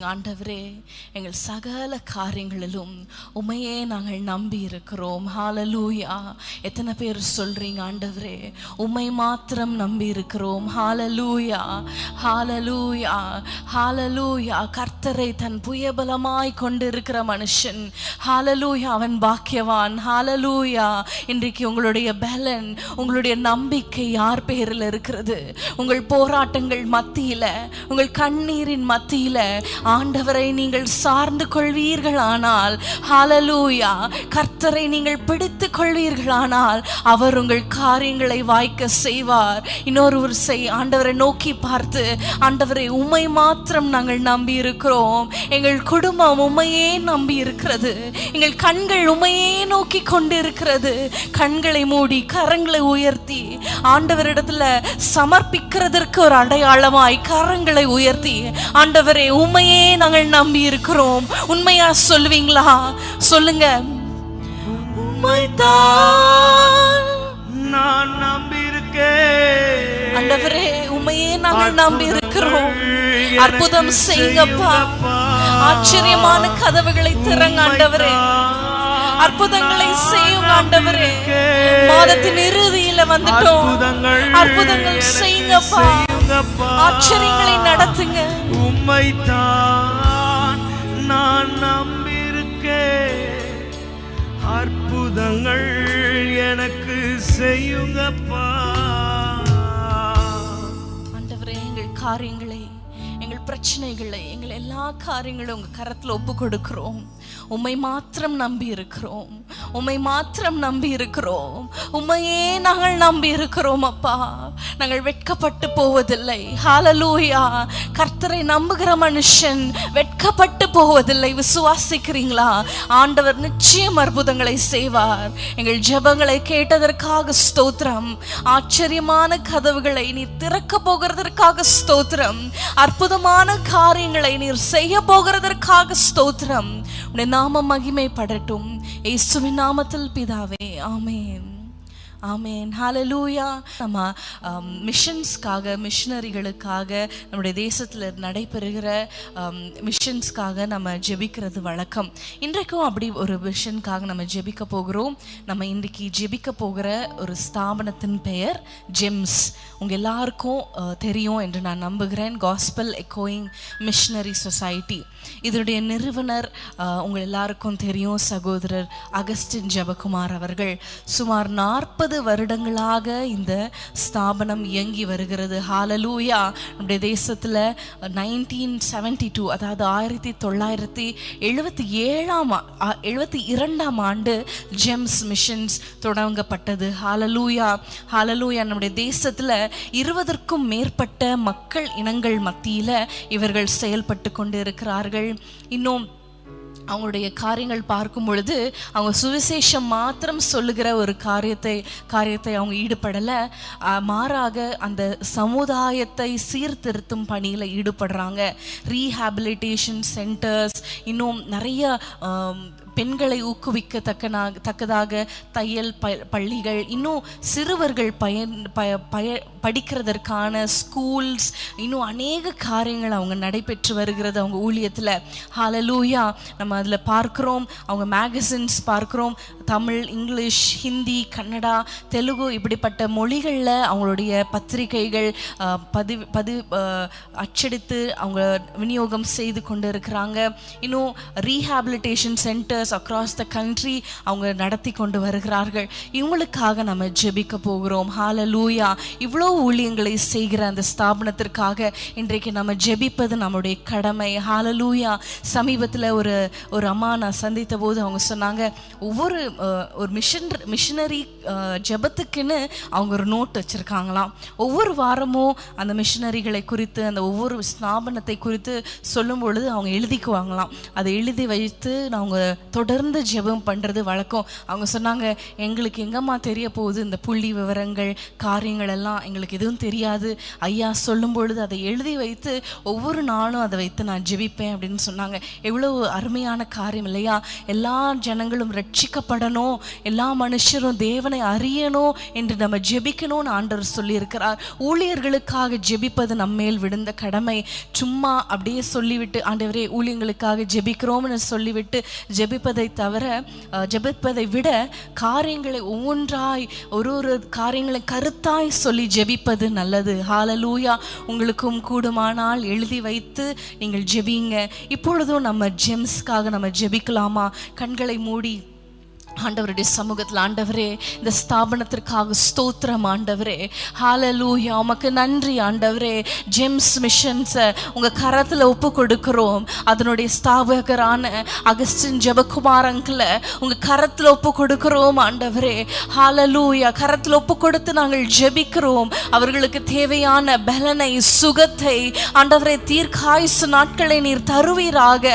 ஆண்டவரே எங்கள் சகல காரியங்களிலும் உமையே நாங்கள் நம்பி இருக்கிறோம் ஹாலலூயா எத்தனை பேர் சொல்றீங்க ஆண்டவரே? உமை மாத்திரம் நம்பி இருக்கிறோம் ஹாலலூயா ஹாலலூயா ஹாலலூயா கர்த்தரை தன் புயபலமாய் கொண்டிருக்கிற மனுஷன். ஹாலலூயா அவன் பாக்கியவான். ஹாலலூயா இன்றைக்கு உங்களுடைய பலன் உங்களுடைய நம்பிக்கை யார் பேரில் இருக்கிறது? உங்கள் போராட்டங்கள் மத்தியில உங்கள் கண்ணீரின் மத்தியில ஆண்டவரை நீங்கள் சார்ந்து கொள்வீர்களானால் ஹாலலூயா கர்த்தரை நீங்கள் பிடித்து கொள்வீர்களானால் அவர் உங்கள் காரியங்களை வாய்க்க செய்வார். இன்னொருவர் செய் ஆண்டவரை நோக்கி பார்த்து ஆண்டவரை உமை மாத்திரம் நாங்கள் நம்பி இருக்கிறோம் எங்கள் குடும்பம் உமையே நம்பி இருக்கிறது எங்கள் கண்கள் உமையே நோக்கி கொண்டிருக்கிறது. கண்களை மூடி கரங்களை உயர்த்தி ஆண்டவரிடத்துல சமர்ப்பிக்கிறதற்கு ஒரு அடையாளமாய் கரங்களை உயர்த்தி ஆண்டவரை உமையே நாங்கள் நம்பி இருக்கிறோம் உண்மையா சொல்லுவீங்களா? சொல்லுங்க. நான் நம்பியிருக்கேன். ஆண்டவரே உமையே நாங்கள் நம்பி இருக்கிறோம் அற்புதம் செய்யுங்கப்பா. ஆச்சரியமான கதவுகளை திறங்க ஆண்டவரே. அற்புதங்களை செய்யுங்க ஆண்டவரே. மாதத்தின் இறுதியில வந்துட்டோம். அற்புதங்கள் அற்புதங்கள் செய்யுங்கப்பா. ஆச்சரியங்களை நடத்துங்க. உம்மைத்தான் நான் நம்பியிருக்கேன். அற்புதங்கள் எனக்கு செய்யுங்கப்பா. ஆண்டவரே எங்கள் காரியங்களை எங்கள் பிரச்சனைகளை எங்கள் எல்லா காரியங்களும் உங்க கரத்துல ஒப்பு கொடுக்கிறோம் உம்மை மாத்திரம் நம்பி இருக்கிறோம் உம்மை மாத்திரம் நம்பி இருக்கிறோம் உம்மையே நாங்கள் நம்பி இருக்கிறோம் அப்பா. நாங்கள் வெட்கப்பட்டு போவதில்லை. ஹாலலூயா கர்த்தரை நம்புகிற மனுஷன் வெட்கப்பட்டு போவதில்லை. விசுவாசிக்கிறீங்களா? ஆண்டவர் நிச்சயம் அற்புதங்களை செய்வார். எங்கள் ஜெபங்களை கேட்டதற்காக ஸ்தோத்திரம். ஆச்சரியமான கதவுகளை நீ திறக்க போகிறதற்காக ஸ்தோத்திரம். அற்புதம் அற்புதமான காரியங்களை நீர் செய்ய போகிறதற்காக ஸ்தோத்திரம். உடைய நாம மகிமைப்படட்டும். இயேசுவின் நாமத்தில் பிதாவே ஆமேன். ஆமேன். ஹாலலூயா நம்ம um, மிஷன்ஸ்க்காக மிஷினரிகளுக்காக நம்முடைய தேசத்தில் நடைபெறுகிற um, மிஷன்ஸ்க்காக நம்ம ஜெபிக்கிறது வழக்கம். இன்றைக்கும் அப்படி ஒரு மிஷனுக்காக நம்ம ஜெபிக்க போகிறோம். நம்ம இன்றைக்கி ஜெபிக்க போகிற ஒரு ஸ்தாபனத்தின் பெயர் ஜெம்ஸ் உங்கள் எல்லாருக்கும் uh, தெரியும் என்று நான் நம்புகிறேன். காஸ்பல் எக்கோயிங் மிஷினரி சொசைட்டி இதனுடைய நிறுவனர் உங்கள் எல்லாருக்கும் தெரியும் சகோதரர் அகஸ்டின் ஜபகுமார் அவர்கள். சுமார் நாற்பது வருடங்களாக இந்த ஸ்தாபனம் இயங்கி வருகிறது. ஹாலலூயா நம்முடைய தேசத்தில் நைன்டீன் செவன்டி டூ அதாவது ஆயிரத்தி தொள்ளாயிரத்தி எழுபத்தி ஏழாம் எழுபத்தி இரண்டாம் ஆண்டு ஜெம்ஸ் மிஷன்ஸ் தொடங்கப்பட்டது. ஹாலலூயா ஹாலலூயா நம்முடைய தேசத்தில் இருபதற்கும் மேற்பட்ட மக்கள் இனங்கள் மத்தியில் இவர்கள் செயல்பட்டு கொண்டு இருக்கிறார்கள் இன்னும் அவங்களுடைய காரியங்கள் பார்க்கும் பொழுது அவங்க சுவிசேஷம் மாத்திரம் சொல்லுகிற ஒரு காரியத்தை காரியத்தை அவங்க ஈடுபடலை. மாறாக அந்த சமுதாயத்தை சீர்திருத்தும் பணியில் ஈடுபடுறாங்க. ரீஹாபிலிட்டேஷன் சென்டர்ஸ் இன்னும் நிறைய பெண்களை ஊக்குவிக்க தக்கனாக தக்கதாக தையல் ப பள்ளிகள் இன்னும் சிறுவர்கள் பயன் ப பய படிக்கிறதற்கான ஸ்கூல்ஸ் இன்னும் அநேக காரியங்கள் அவங்க நடைபெற்று வருகிறது அவங்க ஊழியத்தில். ஹாலலூயா நம்ம அதில் பார்க்குறோம் அவங்க மேகசின்ஸ் பார்க்குறோம் தமிழ் இங்கிலீஷ் ஹிந்தி கன்னடா தெலுங்கு இப்படிப்பட்ட மொழிகளில் அவங்களுடைய பத்திரிகைகள் பதிவு பதிவு அச்சடித்து அவங்க விநியோகம் செய்து கொண்டு இருக்கிறாங்க. இன்னும் rehabilitation centres across the country அவங்க நடத்தி கொண்டு வருகிறார்கள். இவங்களுக்காக நம்ம ஜெபிக்க போகிறோம். ஹalleluya இவ்வளோ ஊழியங்களை செய்கிற அந்த ஸ்தாபனத்திற்காக இன்றைக்கு நம்ம ஜெபிப்பது நம்முடைய கடமை. ஹalleluya சமீபத்தில் ஒரு ஒரு அம்மா நான் சந்தித்த போது அவங்க சொன்னாங்க ஒவ்வொரு ஒரு மிஷன் மிஷினரி ஜெபத்துக்குன்னு அவங்க ஒரு நோட் வச்சுருக்காங்களாம். ஒவ்வொரு வாரமும் அந்த மிஷினரிகளை குறித்து அந்த ஒவ்வொரு ஸ்தாபனத்தை குறித்து சொல்லும் பொழுது அவங்க எழுதிக்குவாங்களாம். அதை எழுதி வைத்து அவங்க தொடர்ந்து ஜெபம் பண்ணுறது வழக்கம். அவங்க சொன்னாங்க எங்களுக்கு எங்கம்மா தெரிய போகுது? இந்த புள்ளி விவரங்கள் காரியங்கள் எல்லாம் எங்களுக்கு எதுவும் தெரியாது. ஐயா சொல்லும் பொழுது அதை எழுதி வைத்து ஒவ்வொரு நாளும் அதை வைத்து நான் ஜெபிப்பேன் அப்படின்னு சொன்னாங்க. எவ்வளவு அருமையான காரியம் இல்லையா? எல்லா ஜனங்களும் ரட்சிக்கப்படணும். எல்லா மனுஷரும் தேவனை அறியணும் என்று நம்ம ஜெபிக்கணும்னு ஆண்டவர் சொல்லியிருக்கிறார். ஊழியர்களுக்காக ஜெபிப்பது நம்மேல் விழுந்த கடமை. சும்மா அப்படியே சொல்லிவிட்டு ஆண்டவரே ஊழியங்களுக்காக ஜெபிக்கிறோம்னு சொல்லிவிட்டு ஜெபி ஜெபிப்பதை தவிர ஜபிப்பதை ஜெபிப்பதை விட காரியங்களை ஒவ்வொன்றாய் ஒரு ஒரு காரியங்களை கருத்தாய் சொல்லி ஜெபிப்பது நல்லது. ஹாலலூயா உங்களுக்கும் கூடுமானால் எழுதி வைத்து நீங்கள் ஜெபிங்க இப்பொழுதும் நம்ம ஜெம்ஸ்க்காக நம்ம ஜெபிக்கலாமா? கண்களை மூடி ஆண்டவருடைய சமூகத்தில் ஆண்டவரே இந்த ஸ்தாபனத்திற்காக ஸ்தோத்திரம் ஆண்டவரே. ஹாலலூயா உமக்கு நன்றி ஆண்டவரே. ஜெம்ஸ் மிஷன்ஸை உங்கள் கரத்தில் ஒப்பு கொடுக்குறோம். அதனுடைய ஸ்தாபகரான அகஸ்டின் ஜெபகுமார் அங்கிளை உங்கள் கரத்தில் ஒப்பு கொடுக்குறோம் ஆண்டவரே. ஹாலலூயா கரத்தில் ஒப்பு கொடுத்து நாங்கள் ஜெபிக்கிறோம். அவர்களுக்கு தேவையான பலனை சுகத்தை ஆண்டவரே தீர்க்காயுசு நாட்களை நீர் தருவீராக.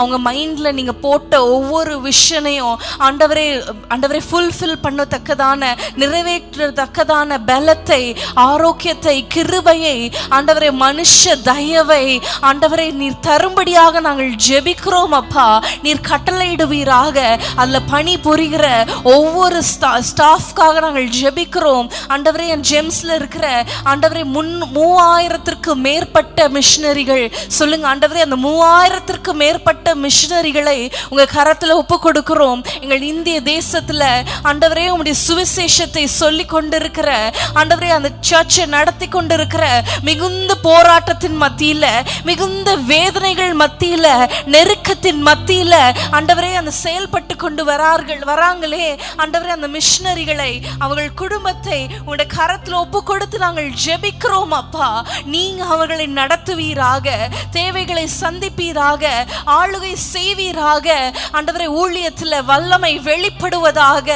அவங்க மைண்டில் நீங்கள் போட்ட ஒவ்வொரு விஷனையும் ஆண்டவரே ஆண்டவரே ஃபுல்ஃபில் பண்ணத்தக்கதான நிறைவேற்றத்தக்கதான பலத்தை ஆரோக்கியத்தை கிருபையை ஆண்டவரே மனுஷ தயவை ஆண்டவரே நீர் தரும்படியாக நாங்கள் ஜெபிக்கிறோம் அப்பா. நீர் கட்டளையிடுவீராக. அதில் பணி புரிகிற ஒவ்வொரு ஸ்டா ஸ்டாஃப்காக நாங்கள் ஜெபிக்கிறோம். ஆண்டவரே என் ஜெம்ஸில் இருக்கிற ஆண்டவரே முன் மூவாயிரத்திற்கு மேற்பட்ட மிஷினரிகள் சொல்லுங்க ஆண்டவரே அந்த மூவாயிரத்திற்கு மேற்பட்ட மிஷினரிகளை உங்கள் கரத்தில் ஒப்பு கொடுக்கிறோம். எங்கள் இந்திய தேசத்துல ஆண்டவரே உங்களுடைய சுவிசேஷத்தை சொல்லி கொண்டிருக்கிற ஆண்டவரே அந்த சர்ச்சை நடத்தி கொண்டிருக்கிற மிகுந்த போராட்டத்தின் மத்தியில மிகுந்த வேதனைகள் மத்தியில நெருக்கத்தின் மத்தியில ஆண்டவரே அந்த செயல்பட்டு கொண்டு வரார்கள் வராங்களே. ஆண்டவரே அந்த மிஷினரிகளை அவர்கள் குடும்பத்தை உங்களுடைய கரத்துல ஒப்பு கொடுத்து நாங்கள் ஜெபிக்கிறோம் அப்பா. நீங்க அவர்களை நடத்துவீராக தேவைகளை சந்திப்பீராக ஆளுகை செய்வீராக. ஆண்டவரை ஊழியத்துல வல்லமை வெளி வெளிப்படுவதாக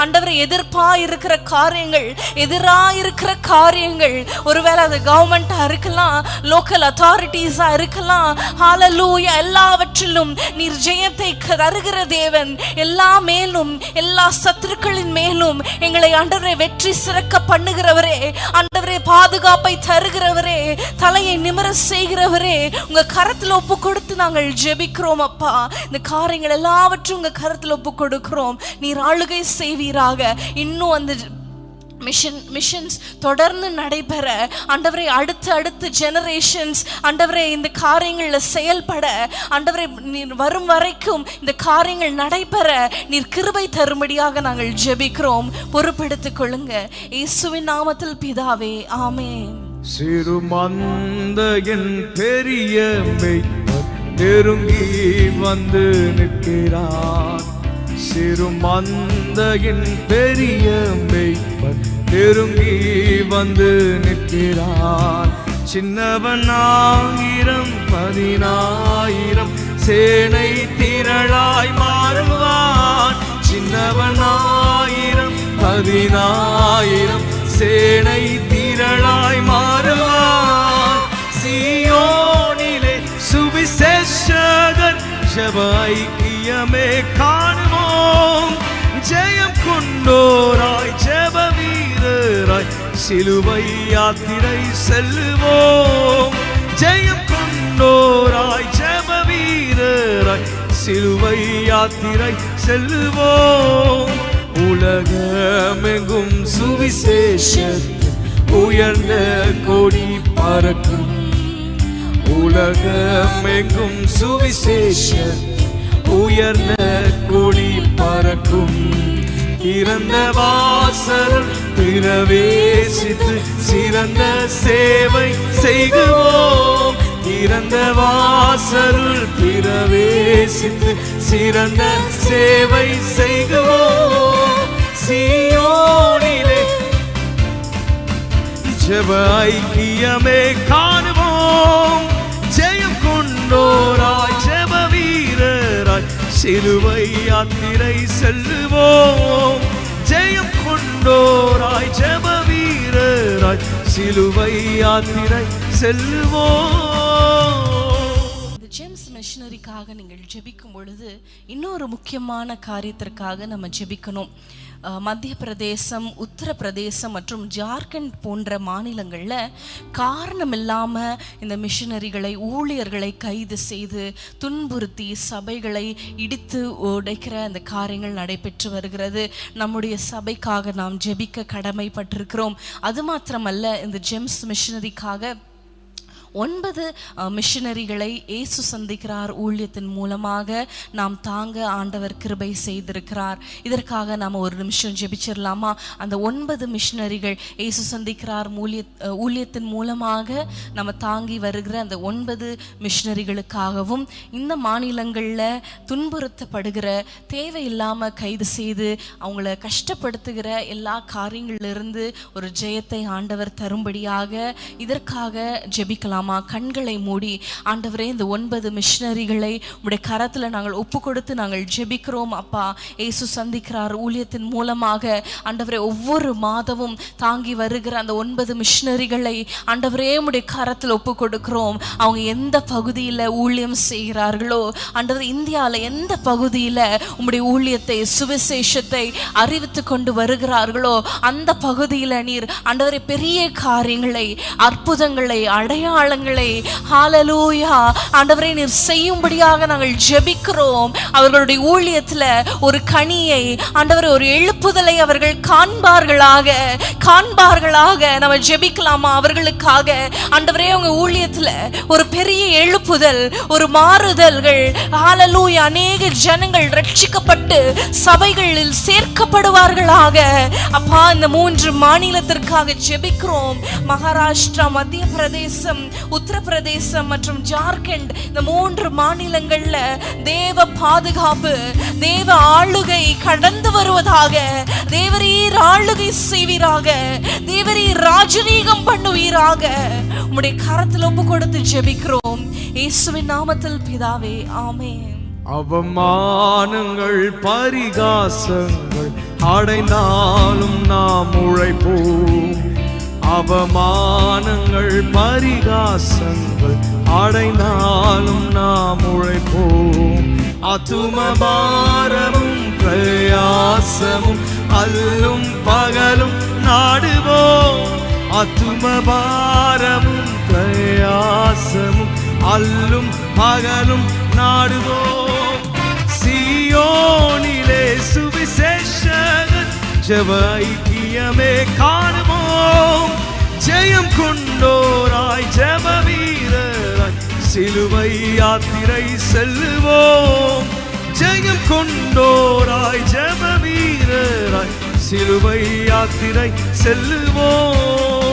ஆண்டவரை எதிர்ப்பா இருக்கிற காரியங்கள் எதிரா இருக்கிற காரியங்கள். ஒருவேளை அது கவர்மெண்டா இருக்கலாம் லோக்கல் அத்தாரிட்டிஸா இருக்கலாம். ஹாலலூயா எல்லாவற்றிலும் நீர் ஜெயத்தை தருகிற தேவன். எல்லா மேலும் எல்லா சத்துருக்களின் மேலும் எங்களை ஆண்டவரை வெற்றி சிறக்க பண்ணுகிறவரே. ஆண்டவரே பாதுகாப்பை தருகிறவரே தலையை நிமிர செய்கிறவரே உங்க கரத்தில் ஒப்பு கொடுத்து நாங்கள் ஜெபிக்கிறோம் அப்பா. இந்த காரியங்கள் எல்லாவற்றும் உங்க கரத்தில் ஒப்பு கொடுக்கிறோம் நீர் ஆளுகை செய்வீராக. இன்னும் அந்த மிஷன் மிஷன்ஸ் தொடர்ந்து நடைபெற ஆண்டவரை அடுத்து அடுத்து ஜெனரேஷன்ஸ் ஆண்டவரை இந்த காரியங்களில் செயல்பட ஆண்டவரை நீர் வரும் வரைக்கும் இந்த காரியங்கள் நடைபெற நீர் கிருபை தரும்படியாக நாங்கள் ஜெபிக்கிறோம். பொறுப்பெடுத்துக் கொள்ளுங்க. இயேசுவின் நாமத்தில் பிதாவே ஆமென். சிறு பெரிய நெருங்கி வந்து நிற்கிறார். சிறுமந்தையின் பெரிய மெய் நெருங்கி வந்து நிற்கிறார் சின்னவனாயிரம் பதினாயிரம் சேனை திரளாய் மாறுவான். சின்னவனாயிரம் பதினாயிரம் சேனை திரளாய் மாறுவான். சியோனிலே சுவிசேஷகர் ஜபைக்கியமே காணுவோம். ஜெயம் கொண்டோராய் ஜெப சிலுவை யாத்திரை செல்வோம். ஜெயம் கொண்டோராய் ஜெப வீரராய் சிலுவை யாத்திரை செல்வோம். உலகமெங்கும் சுவிசேஷத்தின் உயர்ந்த கொடி பறக்கும். உலகமெங்கும் சுவிசேஷத்தின் உயர்ந்த கொடி பறக்கும். இறந்த வாசல் பிரவேசித்து சிறந்த சேவை செய்குவோம் இறந்த வாசல் பிரவேசித்து சிறந்த சேவை செய்குவோம் சியோனிலே ஜெப ஐக்கியமே காணுவோம். சிலுவை யாத்திரை செல்லுவோம். ஜெயம் கொண்டோராய் ஜெப வீரராய் சிலுவை யாத்திரை செல்லுவோம். மிஷினரிக்காக நீங்கள் ஜெபிக்கும் பொழுது இன்னொரு முக்கியமான காரியத்திற்காக நம்ம ஜெபிக்கணும். மத்திய பிரதேசம் உத்தரப்பிரதேசம் மற்றும் ஜார்க்கண்ட் போன்ற மாநிலங்களில் காரணம் இல்லாமல் இந்த மிஷினரிகளை ஊழியர்களை கைது செய்து துன்புறுத்தி சபைகளை இடித்து உடைக்கிற அந்த காரியங்கள் நடைபெற்று வருகிறது. நம்முடைய சபைக்காக நாம் ஜெபிக்க கடமைப்பட்டிருக்கிறோம். அது மாத்திரமல்ல இந்த ஜெம்ஸ் மிஷினரிக்காக ஒன்பது மிஷினரிகளை ஏசு இயேசு சந்திக்கிறார் ஊழியத்தின் மூலமாக நாம் தாங்க ஆண்டவர் கிருபை செய்திருக்கிறார். இதற்காக நாம் ஒரு நிமிஷம் ஜெபிச்சிடலாமா அந்த ஒன்பது மிஷினரிகள் இயேசு சந்திக்கிறார் மூலிய ஊழியத்தின் மூலமாக நம்ம தாங்கி வருகிற அந்த ஒன்பது மிஷினரிகளுக்காகவும் இந்த மாநிலங்களில் துன்புறுத்தப்படுகிற தேவையில்லாமல் கைது செய்து அவங்கள கஷ்டப்படுத்துகிற எல்லா காரியங்களிலிருந்து ஒரு ஜெயத்தை ஆண்டவர் தரும்படியாக இதற்காக ஜெபிக்கலாம். கண்களை மூடி ஆண்டவரே இந்த ஒன்பது மிஷினரிகளை உடைய கரத்தில் நாங்கள் ஒப்பு கொடுத்து நாங்கள் ஜெபிக்கிறோம் அப்பா. ஏசு சந்திக்கிறார் ஊழியத்தின் மூலமாக. ஆண்டவரே ஒவ்வொரு மாதமும் தாங்கி வருகிற அந்த ஒன்பது மிஷினரிகளை ஆண்டவரே உடைய கரத்தில் ஒப்பு கொடுக்கிறோம் அவங்க எந்த பகுதியில் ஊழியம் செய்கிறார்களோ ஆண்டவர் இந்தியாவில் எந்த பகுதியில் உங்களுடைய ஊழியத்தை சுவிசேஷத்தை அறிவித்து கொண்டு வருகிறார்களோ அந்த பகுதியில் நீர் ஆண்டவரை பெரிய காரியங்களை அற்புதங்களை அடையாளங்களை ஹாலலூயா ஆண்டவரை நீர் செய்யும்படியாக நாங்கள் ஜெபிக்கிறோம். அவர்களுடைய ஊழியத்துல ஒரு கனியை ஆண்டவரே ஒரு எழுப்புதலை அவர்கள் காண்பார்களாக. காண்பார்களாக. நம்ம ஜெபிக்கலாமா? அவர்களுக்காக. ஆண்டவரே அவங்க ஊழியத்துல ஒரு பெரிய எழுப்புதல் ஒரு மாறுதல்கள். ஹாலலூயா அநேக ஜனங்கள் ரட்சிக்கப்பட்டு சபைகளில் சேர்க்கப்படுவார்களாக. அப்பா இந்த மூன்று மாநிலத்திற்காக ஜெபிக்கிறோம். மகாராஷ்டிரா மத்திய பிரதேசம் உத்தரப்பிரதேசம் மற்றும் ஜார்க்கண்ட் இந்த மூன்று மாநிலங்கள்ல தேவ பாதுகாப்பு தேவ ஆளுகை கடந்து வருவதாக தேவரீர் ஆளுகை செய்வீராக தேவரீர் ராஜரீகம் பண்ணுவீராக. உம்முடைய கரத்தில் ஒப்பு கொடுத்து ஜெபிக்கிறோம். இயேசுவின் நாமத்தில் பிதாவே ஆமே அவமானங்கள் பரிகாசங்கள் அடைந்தாலும் நாம் உழைப்போம். அவமானங்கள் பரிகாசங்கள் அடைந்தாலும் நாம் உழைப்போம். அத்துமபாரமும் பிரயாசமும் அல்லும் பகலும் நாடுவோம். அத்துமபாரமும் பிரயாசமும் அல்லும் பகலும் நாடுவோம். சியோனிலே சுவிசேஷ ஜெப ஐக்கியமே காணுவோம் ஜெயம் கொண்டோராய் ஜெப வீரராய் சிலுவை யாத்திரை செல்லுவோம். ஜெயம் கொண்டோராய் ஜெப வீரராய் சிலுவை யாத்திரை செல்லுவோம்.